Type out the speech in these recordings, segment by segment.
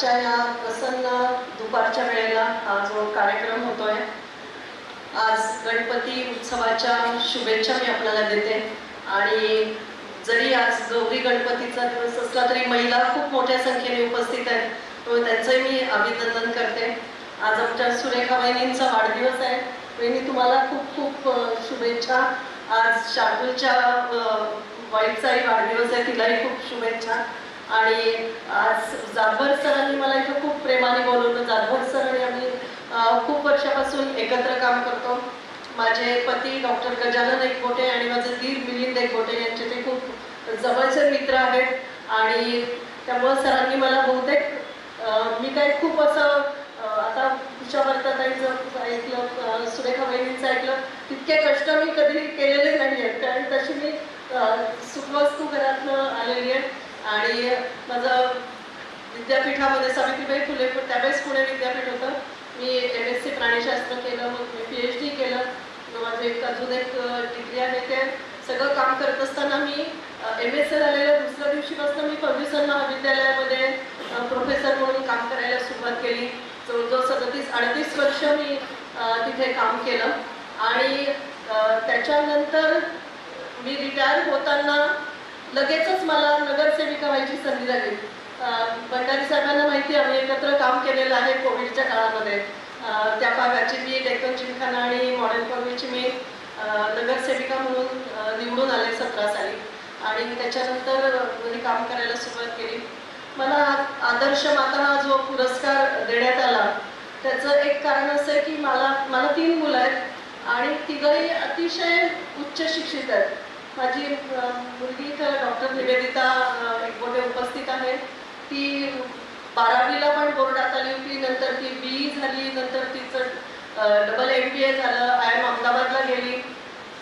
आजच्या या प्रसन्न दुपारच्या वेळेला हा जो कार्यक्रम होतोय आज गणपती उत्सवाच्या शुभेच्छा मी आपल्याला देते. आणि जरी आज दोघी गणपतीचा दिवस असला तरी महिला खूप मोठ्या संख्येने उपस्थित आहेत त्यामुळे त्यांचंही मी अभिनंदन करते. आज आमच्या सुरेखा वहिनींचा वाढदिवस आहे. वहिनी तुम्हाला खूप खूप शुभेच्छा. आज शार्दूलच्या वाईटचाही वाढदिवस आहे तिलाही खूप शुभेच्छा. आणि आज जाधवर सरांनी मला इथं खूप प्रेमाने बोलवलं. जाधवर सर आणि आम्ही खूप वर्षापासून एकत्र काम करतो. माझे पती डॉक्टर गजानन एकबोटे आणि माझे दीर मिलिंद एकबोटे यांचे ते खूप जवळचे मित्र आहेत. आणि त्यामुळं सरांनी मला बहुतेक मी काय खूप असं आता उषा वर्ताताईचं ऐकलं सुरेखा बहिणींचं ऐकलं तितके कष्ट मी कधी केलेले नाही आहेत कारण तशी मी सुखवस्तू घरातनं आलेली आहे. आणि माझं विद्यापीठामध्ये सावित्रीबाई फुले त्यावेळेस पुणे विद्यापीठ होतं. मी एम एस सी प्राणीशास्त्र केलं मग मी पी एच डी केलं. माझं एक अजून एक डिग्री आहे ते सगळं काम करत असताना मी एम एस सी झालेल्या दुसऱ्या दिवशीपासून मी फर्ग्युसन महाविद्यालयामध्ये प्रोफेसर म्हणून काम करायला सुरुवात केली. जवळजवळ सदतीस अडतीस वर्ष मी तिथे काम केलं. आणि त्याच्यानंतर मी रिटायर होताना लगेचच मला नगरसेविका व्हायची संधी झाली भंडारी साहेबांना माहिती आहे, आम्ही एकत्र काम केलेलं आहे कोविडच्या काळामध्ये. त्या भागाची मी डेक्कन जिमखाना आणि मॉडेल कॉलेजची मी नगरसेविका म्हणून निवडून आले सतरा साली. आणि त्याच्यानंतर मी काम करायला सुरुवात केली. मला आदर्श माता हा जो पुरस्कार देण्यात आला त्याचं एक कारण असं आहे की मला मला तीन मुलं आहेत आणि तिघही अतिशय उच्च शिक्षित आहेत. माझी मुलगी तर डॉक्टर निवेदिता एकबोटे उपस्थित आहे ती बारावीला पण बोर्डात आली होती. नंतर ती बी झाली. नंतर तिचं डबल एम बी ए झालं. आय एम अहमदाबादला गेली.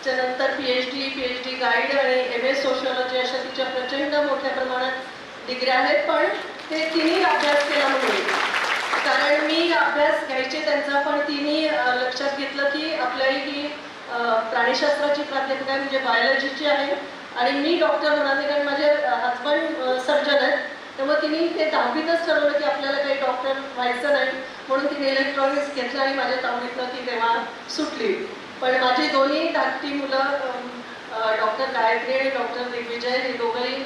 त्याच्यानंतर P H D P H D guide आणि एम एस सोशिओलॉजी अशा तिच्या प्रचंड मोठ्या प्रमाणात डिग्र्या आहेत. पण ते तिन्ही अभ्यास केला म्हणून. कारण मी अभ्यास घ्यायचे त्यांचा पण तिन्ही अ, लक्षात घेतलं की आपल्याही ही अ, प्राणीशास्त्राची प्राध्यापिका आहे, म्हणजे बायोलॉजीची आहे. आणि मी डॉक्टर होणार कारण माझे हजबंड सर्जन आहेत. त्यामुळे तिने ते दहावीतच ठरवलं की आपल्याला काही डॉक्टर व्हायचं नाही. म्हणून तिने इलेक्ट्रॉनिक्स घेतलं आणि माझ्या तावडीतनं ती तेव्हा सुटली. पण माझी दोन्ही धाकटी मुलं डॉक्टर गायत्री आणि डॉक्टर दिग्विजय हे दोघंही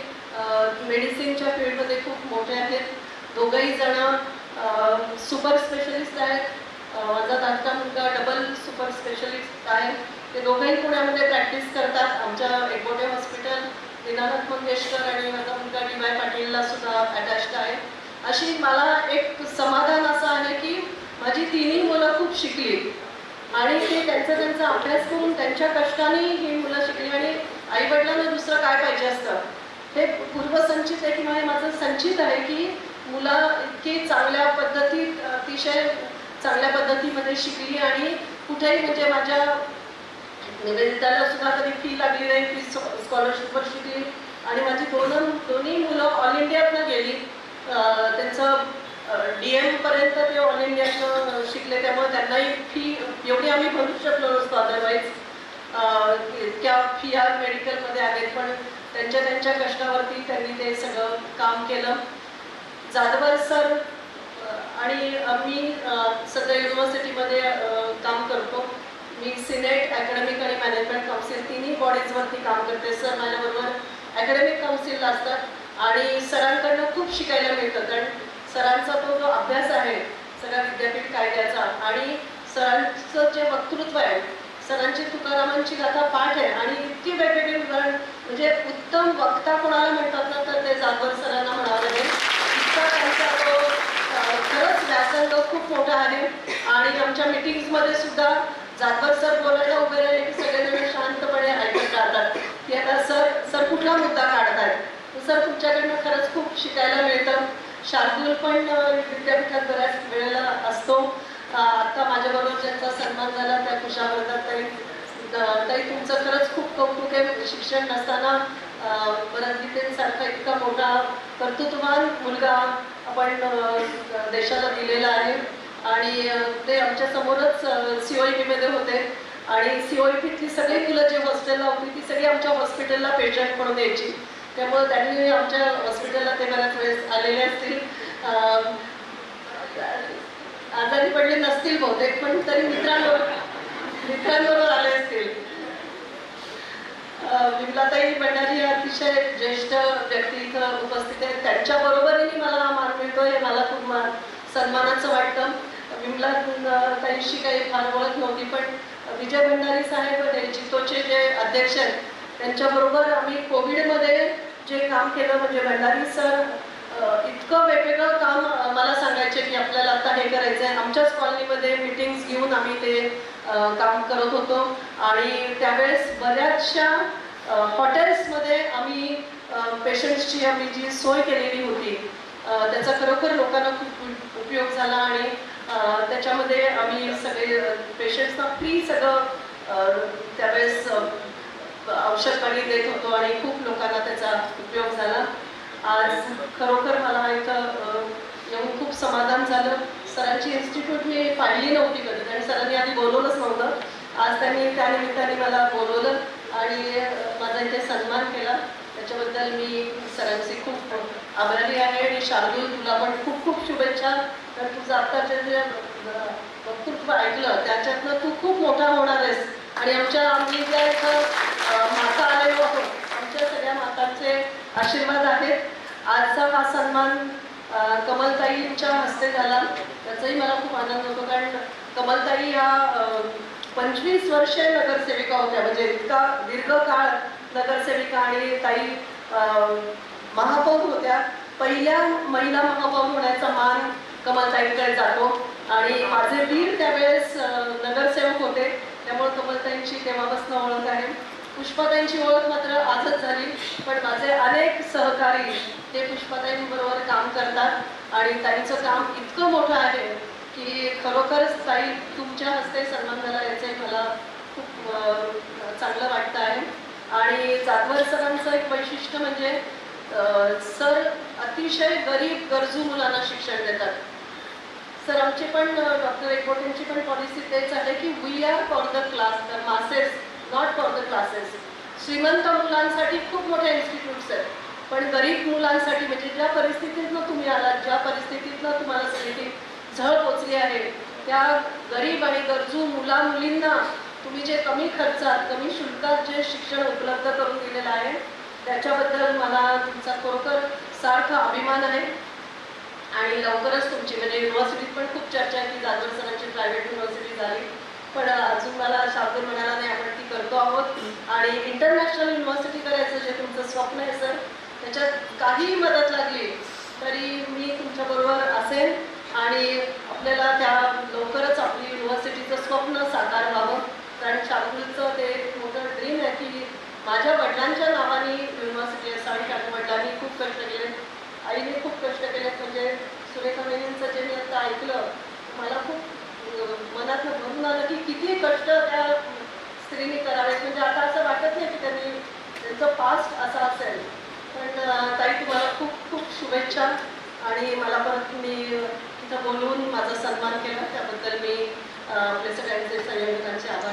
मेडिसिनच्या फील्डमध्ये खूप मोठे आहेत. दोघंही जण सुपर स्पेशलिस्ट आहेत. माझा धाकटा मुलगा डबल सुपर स्पेशलिस्ट आहे. ते दोघंही पुण्यामध्ये प्रॅक्टिस करतात. आमच्या एकोटे हॉस्पिटल दीनानाथ मंगेशकर आणि माझा मुलगा डी वाय पाटीलला सुद्धा अटॅच्ड आहे. अशी मला एक समाधान असं आहे की माझी तिन्ही मुलं खूप शिकली. आणि ते त्यांचा त्यांचा अभ्यास करून त्यांच्या कष्टाने ही मुलं शिकली. आणि आईवडिलांना दुसरं काय पाहिजे असतं? हे पूर्वसंचित आहे किंवा हे माझं संचित आहे की मुलं इतकी चांगल्या पद्धतीत अतिशय चांगल्या पद्धतीमध्ये शिकली आणि कुठेही म्हणजे माझ्या म्हणजे निवेदिताला सुद्धा कधी फी लागली नाही फी स्कॉलरशिपवर शिकली. आणि माझी दोन दोन्ही मुलं ऑल इंडियातनं गेली. त्यांचं डी एम पर्यंत ते ऑल इंडियातनं शिकले त्यामुळे त्यांनाही फी एवढी आम्ही भरू शकलो नसतो अदरवाईज इतक्या फी आर मेडिकलमध्ये आहेत पण त्यांच्या त्यांच्या कष्टावरती त्यांनी ते सगळं काम केलं. जाधवर सर आणि आम्ही सध्या युनिव्हर्सिटीमध्ये अ, काम करतो मी सिनेट अकॅडमिक आणि मॅनेजमेंट काउन्सिल तिन्ही बॉडीजवरती काम करते. सर माझ्याबरोबर अकॅडमिक काउन्सिलला असतात. आणि सरांकडनं खूप शिकायला मिळतं. कारण सरांचा तो जो अभ्यास आहे सगळ्या विद्यापीठ कायद्याचा आणि सरांचं जे वक्तृत्व आहे सरांची तुकारामांची गाथा पाठ आहे आणि इतकी वेगवेगळी उदाहरण म्हणजे उत्तम वक्ता कोणाला म्हणतात ना तर ते जाधवर सरांना म्हणावं लागेल. इतका त्यांचा तो खरंच व्यासंग खूप मोठा आहे. आणि आमच्या मिटिंग्समध्ये सुद्धा जाधव सर बोलायला उभे राहिले की सगळेजण शांतपणे ऐकत राहतात. की आता सर सर कुठला मुद्दा काढतायत? सर तुमच्याकडनं खरंच खूप शिकायला मिळतं. शार्दूल पण विद्यापीठात बऱ्याच वेळेला असतो. आता माझ्याबरोबर ज्यांचा सन्मान झाला त्या कुशावर्धात ताई ताई तुमचं खरंच खूप कौतुक आहे. म्हणजे शिक्षण नसताना सारखा इतका मोठा कर्तृत्ववान मुलगा आपण देशाला दिलेला आहे. आणि ते आमच्या समोरच सीओईपी मध्ये होते. आणि सीओईपीतली सगळी मुलं जे हॉस्टेलला होती ती सगळी आमच्या हॉस्पिटलला पेशंट म्हणून यायची. त्यामुळे त्यांनी आमच्या हॉस्पिटलला ते बऱ्याच वेळेस आलेले असतील. आजारी पडले नसतील बहुतेक पण तरी मित्रांवर मित्रांबरोबर आले असतील. विमलाताई भंडारी या अतिशय ज्येष्ठ व्यक्ती इथं उपस्थित आहेत. त्यांच्याबरोबरही मला हा मान मिळतो हे मला खूप मान सन्मानाचं वाटतं. विमला अं, काही फार ओळख नव्हती पण विजय भंडारी साहेब जितोचे जे अध्यक्ष आहेत त्यांच्याबरोबर आम्ही कोविडमध्ये जे काम केलं म्हणजे भंडारी सर इतकं वेगवेगळं काम मला सांगायचे की आपल्याला आता हे करायचं आहे आमच्याच कॉलनीमध्ये मिटिंग्स घेऊन आम्ही ते काम करत होतो. आणि त्यावेळेस बऱ्याचशा हॉटेल्समध्ये आम्ही पेशंट्सची आम्ही जी सोय केलेली होती त्याचा खरोखर लोकांना खूप उप- उपयोग झाला. आणि त्याच्यामध्ये आम्ही सगळे पेशंट्सना फ्री सगळं त्यावेळेस औषध पाणी देत होतो आणि खूप लोकांना त्याचा उपयोग झाला. आज खरोखर मला इथं येऊन खूप समाधान झालं. सरांची इन्स्टिट्यूट मी पाहिली नव्हती कधी आणि सरांनी आधी बोलवलंच नव्हतं. आज त्यांनी त्या निमित्ताने मला बोलवलं आणि माझा इथे सन्मान केला. त्याच्याबद्दल मी सरांचे खूप आभारी आहे आणि शार्दूल तुला पण खूप खूप शुभेच्छा. तर तुझं आत्ताचे जे वक्तृत्व ऐकलं त्याच्यातनं तू खूप मोठा होणार आहेस. आणि आमच्या आम्ही ज्या इथं माता आलेलो आहोत आमच्या सगळ्या मातांचे आशीर्वाद आहेत. आजचा हा सन्मान कमलताईंच्या हस्ते झाला. त्याचाही मला खूप आनंद होतो कारण कमलताई ह्या पंचवीस वर्षे नगरसेविका होत्या. म्हणजे इतका दीर्घ काळ नगरसेविका आणि ताई महापौर होत्या. पहिल्या महिला महापौर होण्याचा मान कमलताईंकडे जातो. आणि माझे वीर त्यावेळेस नगरसेवक होते. त्यामुळे कमलताईंची तेव्हापासून ओळख आहे. पुष्पाताईंची ओळख मात्र आजच झाली. पण माझे अनेक सहकारी ते पुष्पाताईंबरोबर काम करतात. आणि ताईंचं काम इतकं मोठं आहे की खरोखरच ताई तुमच्या हस्ते सन्मान झाला याचे मला खूप चांगलं वाटतं आहे. आणि जाधवर सरांचं एक वैशिष्ट्य म्हणजे सर अतिशय गरीब गरजू मुलांना शिक्षण देतात. सर आमची पण डॉक्टर एकबोटेंची पण पॉलिसी तेच आहे की we are for the class the masses not for the classes श्रीमंत मुलांसाठी खूप मोठ्या इन्स्टिट्यूट्स आहेत. पण गरीब मुलांसाठी म्हणजे ज्या परिस्थितीतनं तुम्ही आलात ज्या परिस्थितीतनं तुम्हाला सगळी झळ पोचली आहे त्या गरीब आणि गरजू मुला मुलींना तुम्ही जे कमी खर्चात कमी शुल्कात जे शिक्षण उपलब्ध करून दिलेलं आहे त्याच्याबद्दल मला तुमचा खरोखर सार्थ अभिमान आहे. आणि लवकरच तुमची म्हणजे युनिव्हर्सिटीत पण खूप चर्चा की जाधव सरांची प्रायव्हेट युनिव्हर्सिटी झाली. पण अजून मला शार्दूल म्हणाला नाही आपण ती करतो आहोत. आणि इंटरनॅशनल युनिव्हर्सिटी करायचं जे तुमचं स्वप्न आहे सर त्याच्यात काहीही मदत लागली तरी मी तुमच्याबरोबर असेल आणि आपल्याला त्या लवकरच आपली युनिव्हर्सिटीचं स्वप्न साकार व्हावं. कारण शार्दूलचं ते मोठं ड्रीम आहे की माझ्या वडिलांच्या नावाने युनिव्हर्सिटी असं आणि शार्दूल वडिलांनी खूप कष्ट केले. आईने खूप कष्ट केलेत. म्हणजे सुरेखा मेनींचं जे मी आता ऐकलं मला खूप अं, मनात भरून आलं की किती कष्ट त्या स्त्रीने करावेत. म्हणजे आता असं वाटत नाही की त्यांनी त्यांचं पास्ट असं असेल. पण ताई तुम्हाला खूप खूप शुभेच्छा. आणि मला परत तुम्ही तिथं बोलवून माझा सन्मान केला. त्याबद्दल मी आपले सगळ्यांचे संयोजकांचे आभार